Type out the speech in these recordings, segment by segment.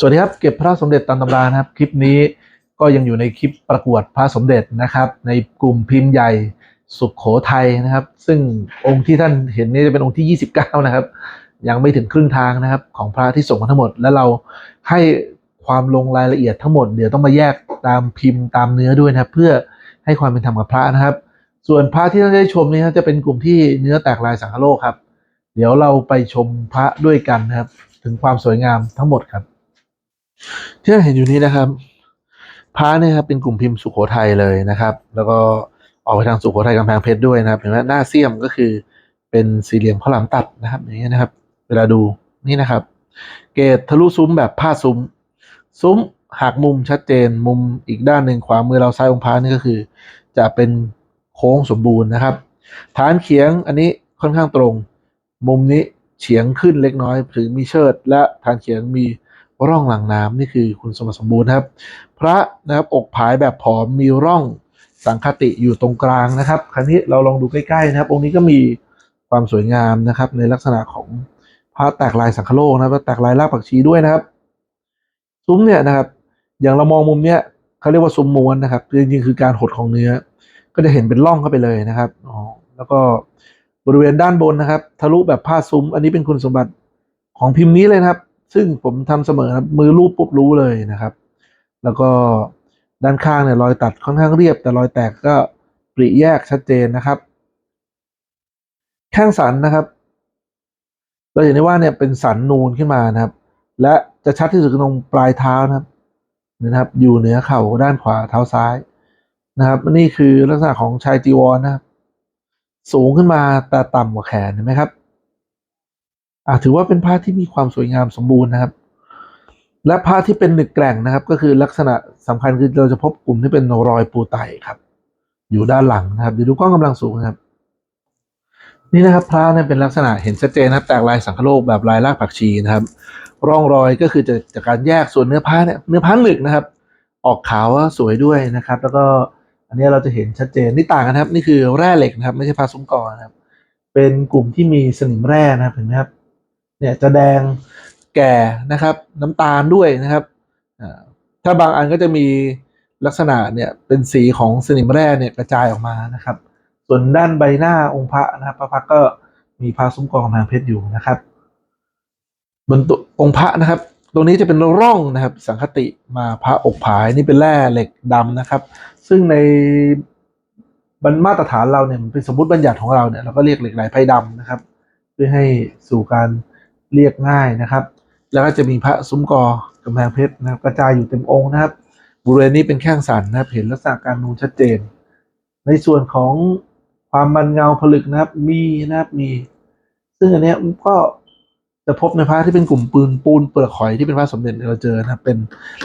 สวัสดีครับ เก็บพระสมเด็จตามตำรานะครับ คลิปนี้ก็ยังอยู่ในคลิปประกวดพระสมเด็จนะครับ ในกลุ่มพิมพ์ใหญ่สุขโขทัยนะครับ ซึ่งองค์ที่ท่านเห็นนี่จะเป็นองค์ที่ 29 นะครับ ยังไม่ถึงครึ่งทางนะครับ ของพระที่ส่งมาทั้งหมด แล้วเราให้ความลงรายละเอียดทั้งหมดเดี๋ยวต้องมาแยกตามพิมพ์ตามเนื้อด้วยนะครับ เพื่อให้ความเป็นธรรมกับพระนะครับ ส่วนพระที่ท่านได้ชมนี้จะเป็นกลุ่มที่เนื้อแตกลายสังคโลกครับ เดี๋ยวเราไปชมพระด้วยกันนะครับ ถึงความสวยงามทั้งหมดครับ ที่เราเห็นอยู่นี้นะครับพระเนี่ยครับเป็นกลุ่มพิมพ์สุโขทัยเลยนะครับ แล้วก็ออกไปทางสุโขทัยกำแพงเพชรด้วยนะครับเห็นไหมหน้าเสี้ยมก็คือเป็นสี่เหลี่ยมข้าวหลามตัดนะครับอย่างเงี้ยนะครับ เวลาดูนี่นะครับ เกตทะลุซุ้มแบบผ้าซุ้ม ซุ้มหักมุมชัดเจนมุมอีกด้านหนึ่งขวามือเราซ้ายองค์พระนี่ก็คือ จะเป็นโค้งสมบูรณ์นะครับ ฐานเขียงอันนี้ค่อนข้างตรง มุมนี้เฉียงขึ้นเล็กน้อยถึงมีเชิด และฐานเขียงมี ร่องหลังน้ำนี่คือคุณสมบัติสมบูรณ์ครับ พระนะครับอกผายแบบผอมมีร่องสังคติอยู่ตรงกลางนะครับคราวนี้เราลองดูใกล้ๆนะครับ องค์นี้ก็มีความสวยงามนะครับ ในลักษณะของพระแตกลายสังคโลกนะครับและแตกลายรากผักชีด้วยนะครับ ซุ้มเนี่ยนะครับ อย่างเรามองมุมเนี้ยเขาเรียกว่าซุ้มม้วนนะครับจริงๆคือการหดของเนื้อ ก็จะเห็นเป็นร่องเข้าไปเลยนะครับอ๋อแล้วก็บริเวณด้านบนนะครับ ทะลุแบบผ้าซุ้ม อันนี้เป็นคุณสมบัติของพิมพ์นี้เลยนะครับ ซึ่งผมทำเสมอครับมือรูปปุ๊บรู้เลยนะครับ แล้วก็ด้านข้างเนี่ยรอยตัดค่อนข้างเรียบ แต่รอยแตกก็ปริแยกชัดเจนนะครับ แข้งสันนะครับเราเห็นได้ว่าเนี่ยเป็นสันนูนขึ้นมานะครับ และจะชัดที่สุดตรงปลายเท้านะครับนะครับ อยู่เหนือเข่าด้านขวาเท้าซ้ายนะครับนี่คือลักษณะของชายจีวรนะครับ สูงขึ้นมาแต่ต่ำกว่าแขนเห็นไหมครับ ถือว่าเป็นผ้าที่มีความสวยงามสมบูรณ์นะครับ และผ้าที่เป็นหนึกแกร่งนะครับ ก็คือลักษณะสำคัญคือเราจะพบกลุ่มที่เป็นรอยปูไตครับ อยู่ด้านหลังนะครับเดี๋ยวดูกล้องกำลังสูงนะครับ นี่นะครับพระเนี่ยเป็นลักษณะเห็นชัดเจนนะครับ แตกลายสังคโลกแบบลายรากผักชีนะครับ ร่องรอยก็คือจะจากการแยกส่วนเนื้อผ้าเนี่ยเนื้อผ้าหนึกนะครับ ออกขาวสวยด้วยนะครับ แล้วก็อันนี้เราจะเห็นชัดเจนนี่ต่างกันครับ นี่คือแร่เหล็กนะครับ ไม่ใช่ผ้าซุ้มกอนะครับ เป็นกลุ่มที่มีสนิมแร่นะครับเห็นไหมครับ เนี่ยจะแดงแก่นะครับ น้ำตาลด้วยนะครับถ้าบางอันก็จะมีลักษณะเนี่ยเป็นสีของสนิมแร่เนี่ยกระจายออกมานะครับ ส่วนด้านใบหน้าองค์พระนะครับพระพักก็มีพาซุ้มกองกำแพงเพชรอยู่นะครับ บนตัวองค์พระนะครับ ตรงนี้จะเป็นร่องนะครับ สังคติมาพระอกผายนี่เป็นแร่เหล็กดำนะครับ ซึ่งในบรรมาตรฐานเราเนี่ยมันเป็นสมมติบัญญัติของเราเนี่ยเราก็เรียกเหล็กไหลไพ่ดำนะครับ เพื่อให้สู่การ เรียกง่ายนะครับ แล้วก็จะมีพระซุ้มกอกำแพงเพชรนะครับกระจายอยู่เต็มองค์นะครับ บริเวณนี้เป็นแข้งสันนะครับ เห็นลักษณะการนูนชัดเจน ในส่วนของความมันเงาผลึกนะครับ มีนะครับมี ซึ่งอันนี้ก็จะพบในพระที่เป็นกลุ่มปืนปูนเปลือกหอยที่เป็นพระสมเด็จเราเจอนะครับ เป็น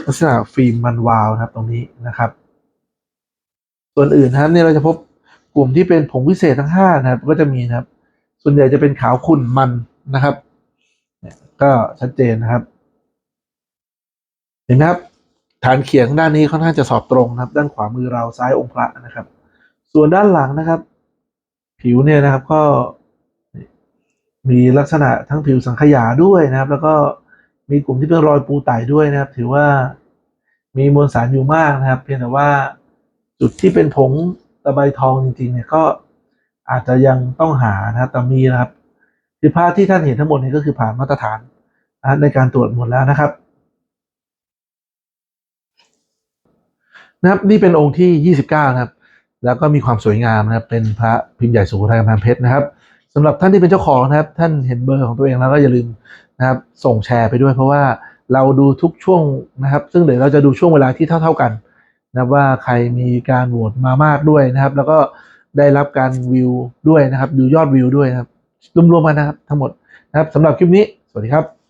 ลักษณะฟิล์มมันวาวนะครับ ตรงนี้นะครับ ส่วนอื่นนะครับเนี่ยเราจะพบกลุ่มที่เป็นผงวิเศษทั้งห้านะครับ ก็จะมีนะครับ ส่วนใหญ่จะเป็นขาวขุ่นมันนะครับ เนี่ยก็ชัดเจนนะครับ เห็นไหมครับ ฐานเขียงด้านนี้ค่อนข้างจะสอบตรงนะครับ ด้านขวามือเราซ้ายองค์พระนะครับ ส่วนด้านหลังนะครับ ผิวเนี่ยนะครับก็มีลักษณะทั้งผิวสังขยาด้วยนะครับ แล้วก็มีกลุ่มที่เป็นรอยปูไต่ด้วยนะครับ ถือว่ามีมวลสารอยู่มากนะครับ เพียงแต่ว่าจุดที่เป็นผงตะไบทองจริงๆเนี่ยก็อาจจะยังต้องหานะครับแต่มีนะครับ คือผ้าที่ท่านเห็นทั้งหมดนี้ก็คือผ่านมาตรฐานในการตรวจหมดแล้วนะครับนะครับนี่เป็นองค์ที่ 29 นะครับ แล้วก็มีความสวยงามนะครับ เป็นพระพิมพ์ใหญ่สุโขทัยกำแพงเพชรนะครับสำหรับท่านที่เป็นเจ้าของนะครับ ท่านเห็นเบอร์ของตัวเองแล้วก็อย่าลืมนะครับ ส่งแชร์ไปด้วย เพราะว่าเราดูทุกช่วงนะครับ ซึ่งเดี๋ยวเราจะดูช่วงเวลาที่เท่า ๆกันนะว่าใครมีการโหวตมามากด้วยนะครับ แล้วก็ได้รับการวิวด้วยนะครับ ดูยอดวิวด้วยนะครับ รวมๆกันนะครับทั้งหมดนะครับสำหรับคลิปนี้ สวัสดีครับ